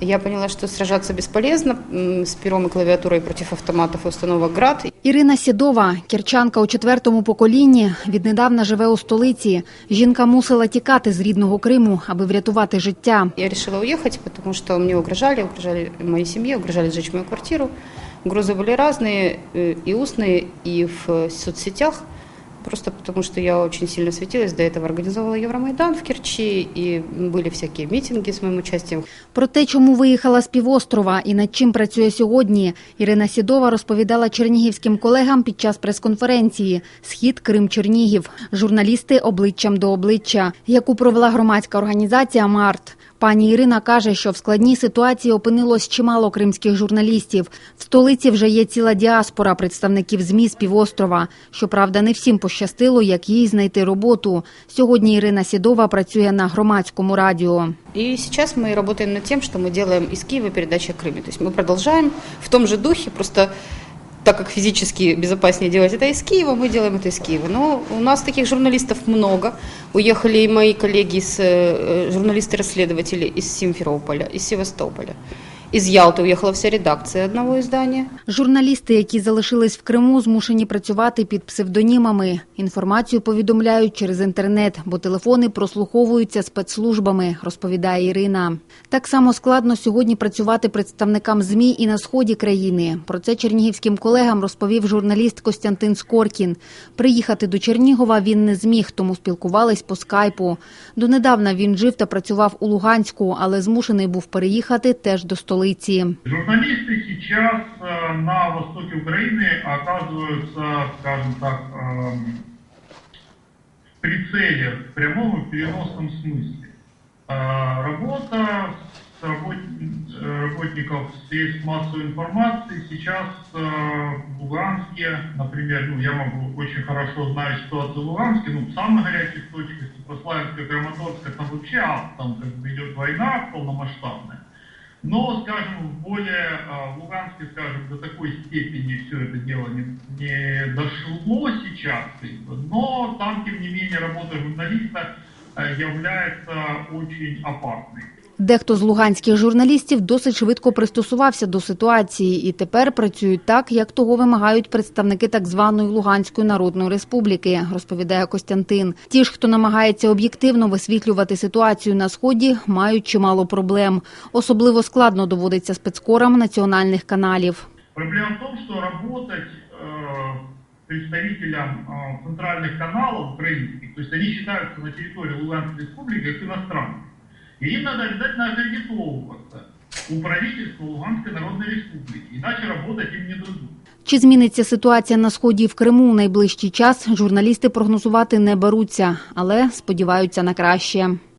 Я поняла, что сражаться бесполезно м, с пером и клавиатурой против автоматов и установок «Град». Ірина Сідова, кірчанка у четвертому поколінні, віднедавна живе у столиці. Жінка мусила тікати з рідного Криму, аби врятувати життя. Я решила уехать, потому что мне угрожали, угрожали моей семье, угрожали сжечь мою квартиру. Угрозы были разные, э, и устные, и в э, соцсетях. Просто потому, что я очень сильно светилась. До этого организовала Евромайдан в Керчи, и были всякие митинги с моим участием. Про те, чому виїхала з півострова і над чим працює сьогодні, Ірина Сідова розповідала чернігівським колегам під час прес-конференції «Схід Крим-Чернігів». Журналісти обличчям до обличчя, яку провела громадська організація «Март». Пані Ірина каже, що в складній ситуації опинилось чимало кримських журналістів. В столиці вже є ціла діаспора представників ЗМІ з півострова. Щоправда, не всім пощастило, як їй знайти роботу. Сьогодні Ірина Сідова працює на громадському радіо. И сейчас мы работаем над тем, что мы делаем из Киева передачи о Крыме. То есть мы продолжаем в том же духе, просто так как физически безопаснее делать это из Киева, мы делаем это из Киева. Но у нас таких журналистов много. Уехали и мои коллеги, с, э, журналисты-расследователи из Симферополя, из Севастополя. Из Ялты уехала вся редакция одного издания. Журналісти, які залишились в Криму, змушені працювати під псевдонімами. Інформацію повідомляють через інтернет, бо телефони прослуховуються спецслужбами, розповідає Ірина. Так само складно сьогодні працювати представникам ЗМІ і на сході країни. Про це чернігівським колегам розповів журналіст Костянтин Скоркін. Приїхати до Чернігова він не зміг, тому спілкувались по скайпу. Донедавна він жив та працював у Луганську, але змушений був переїхати теж до столиці. Журналисты сейчас э, на востоке Украины оказываются, скажем так, эм, в прицеле в прямом и переносном смысле. Э, Работа с работ- э, работников средств массовой информации сейчас в Луганске, например, ну, я могу очень хорошо знаю ситуацию в Луганске, ну, в самых горячих точках, Прославянска, Краматорска, там вообще ад, там как бы идет война полномасштабная. Но, скажем, в более а, в Луганске, скажем, до такой степени все это дело не, не дошло сейчас, но там, тем не менее, работа журналиста э, является очень опасной. Дехто з луганських журналістів досить швидко пристосувався до ситуації і тепер працюють так, як того вимагають представники так званої Луганської Народної Республіки, розповідає Костянтин. Ті ж, хто намагається об'єктивно висвітлювати ситуацію на сході, мають чимало проблем. Особливо складно доводиться спецкорам національних каналів. Проблема в том, что работать э, представителям э, центральных каналов украинских, то есть они считаются на территории Луганской республики как иностранцы. И им надо обязательно аккредитовываться у правительства Луганской Народной Республики, иначе работать им не дадут. Чи зміниться ситуація на сході в Криму у найближчий час? Журналісти прогнозувати не беруться, але сподіваються на краще.